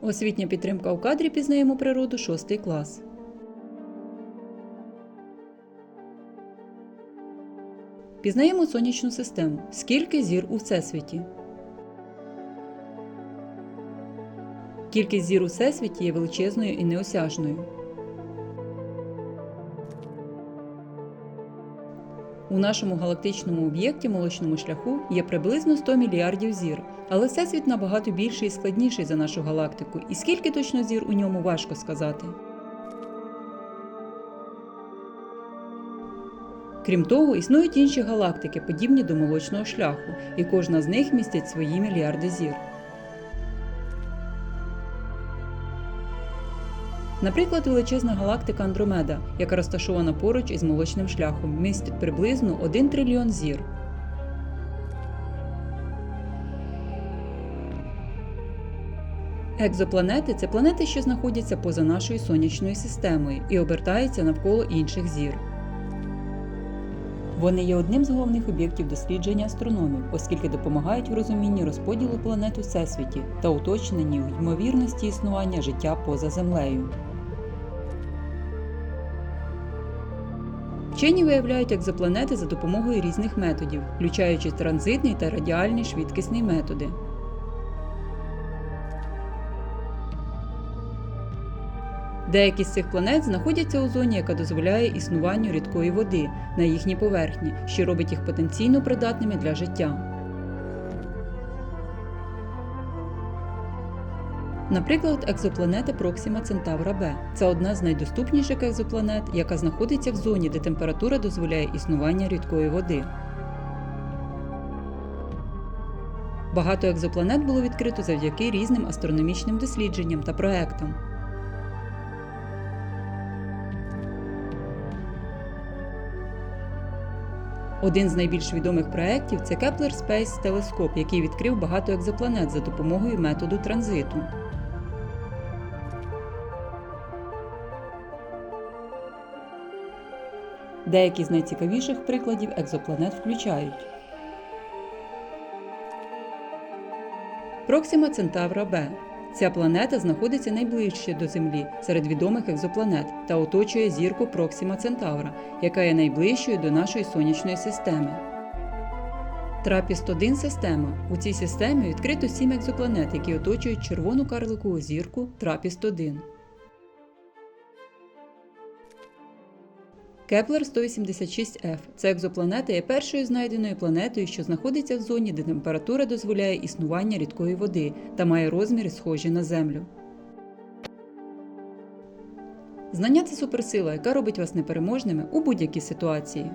Освітня підтримка у кадрі пізнаємо природу 6 клас. Пізнаємо сонячну систему. Скільки зір у всесвіті? Кількість зір у всесвіті є величезною і неосяжною. У нашому галактичному об'єкті молочному шляху є приблизно 100 мільярдів зір, але всесвіт набагато більший і складніший за нашу галактику, і скільки точно зір у ньому важко сказати. Крім того, існують інші галактики, подібні до молочного шляху, і кожна з них містить свої мільярди зір. Наприклад, величезна галактика Андромеда, яка розташована поруч із молочним шляхом, містить приблизно 1 трильйон зір. Екзопланети це планети, що знаходяться поза нашою сонячною системою і обертаються навколо інших зір. Вони є одним з головних об'єктів дослідження астрономів, оскільки допомагають в розумінні розподілу планет у всесвіті та уточненні ймовірності існування життя поза Землею. Вчені виявляють екзопланети за допомогою різних методів, включаючи транзитний та радіальний швидкісний методи. Деякі з цих планет знаходяться у зоні, яка дозволяє існуванню рідкої води на їхній поверхні, що робить їх потенційно придатними для життя. Наприклад, екзопланета Проксима Центавра Б. Це одна з найдоступніших екзопланет, яка знаходиться в зоні, де температура дозволяє існування рідкої води. Багато екзопланет було відкрито завдяки різним астрономічним дослідженням та проектам. Один з найбільш відомих проєктів це Kepler Space Телескоп, який відкрив багато екзопланет за допомогою методу транзиту. Деякі з найцікавіших прикладів екзопланет включають Проксима Центавра Б. Ця планета знаходиться найближче до Землі серед відомих екзопланет та оточує зірку Проксима Центавра, яка є найближчою до нашої сонячної системи. Трапіст 1 система. У цій системі відкрито сім екзопланет, які оточують червону карликову зірку Трапіст 1. Кеплер 186F це екзопланета є першою знайденою планетою, що знаходиться в зоні, де температура дозволяє існування рідкої води та має розміри схожі на Землю. Знання це суперсила, яка робить вас непереможними у будь-якій ситуації.